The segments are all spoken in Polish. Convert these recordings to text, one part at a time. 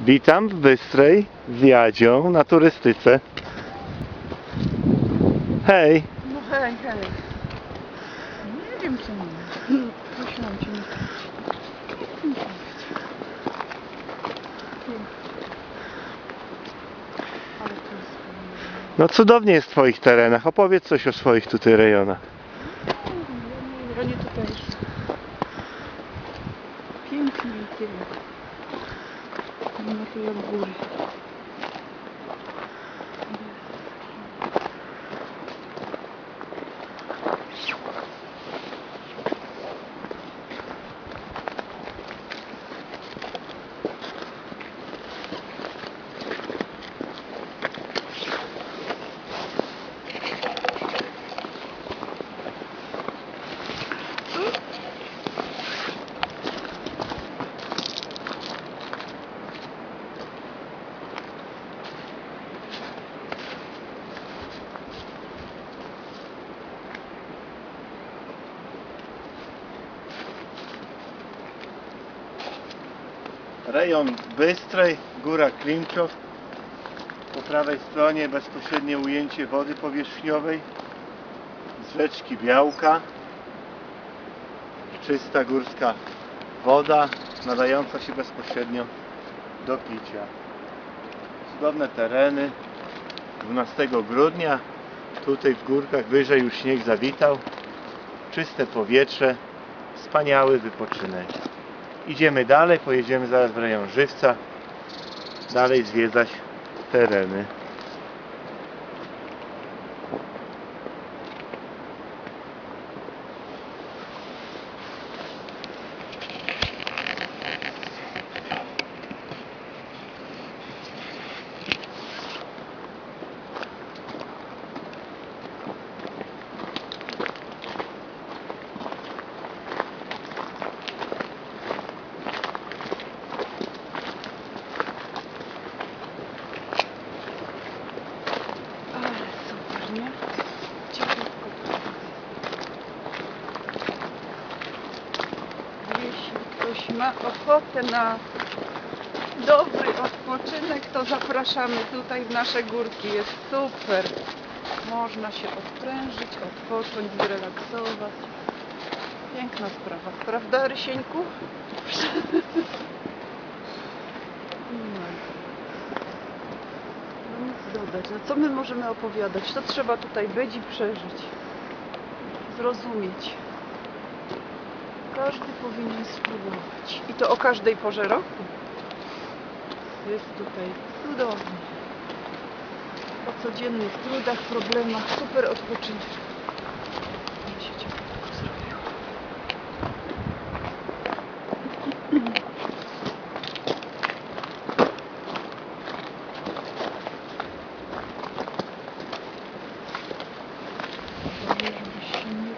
Witam w Bystrej z Jadzią na turystyce. Hej, No hej, hej. Nie wiem co mam. Prosiłam cię no cudownie jest w Twoich terenach. Opowiedz coś o swoich tutaj rejonach. Ja nie tutaj jest. Pięknie i tyle. Nie ma Rejon Bystrej, Góra Klimczow. Po prawej stronie bezpośrednie ujęcie wody powierzchniowej z rzeczki Białka. Czysta górska woda nadająca się bezpośrednio do picia. Cudowne tereny. 12 grudnia tutaj w górkach wyżej już śnieg zawitał. Czyste powietrze, wspaniały wypoczynek. Idziemy dalej, pojedziemy zaraz w rejon Żywca. Dalej zwiedzać tereny. Ale super, nie? Ciepłutko tu. Jeśli ktoś ma ochotę na dobry odpoczynek, to zapraszamy tutaj w nasze górki. Jest super. Można się odprężyć, odpocząć, zrelaksować. Piękna sprawa, prawda Rysieńku? No. Dodać. No co my możemy opowiadać? To trzeba tutaj być i przeżyć. Zrozumieć. Każdy powinien spróbować. I to o każdej porze roku. Jest tutaj cudownie. Po codziennych trudach, problemach, super odpoczynek. Mi się ciepło zrobiło. Żeby się nie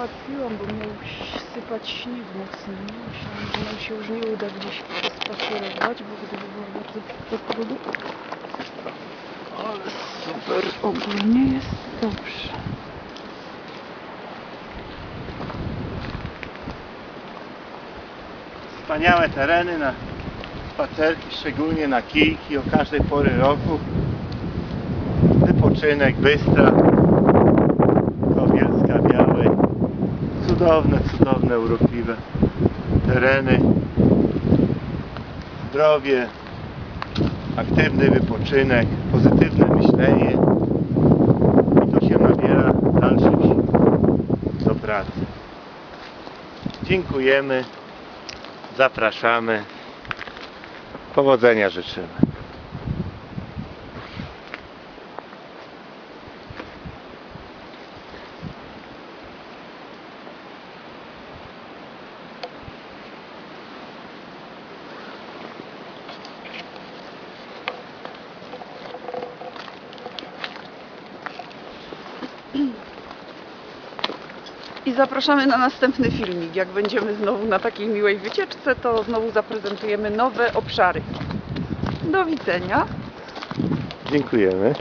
Martwiłam, bo miał sypać śnieg mocny. nie? Myślałam, że nam się już nie uda gdzieś spacerować, bo gdyby było bardzo trudu. Ale super, ogólnie jest dobrze. Wspaniałe tereny na spacerki, szczególnie na kijki o każdej pory roku. Wypoczynek, Bystra, Cudowne, cudowne, urokliwe tereny. Zdrowie, aktywny wypoczynek, pozytywne myślenie. I to się nabiera w dalszym sił do pracy. Dziękujemy. Zapraszamy. Powodzenia życzymy. I zapraszamy na następny filmik. Jak będziemy znowu na takiej miłej wycieczce, to znowu zaprezentujemy nowe obszary. Do widzenia. Dziękujemy.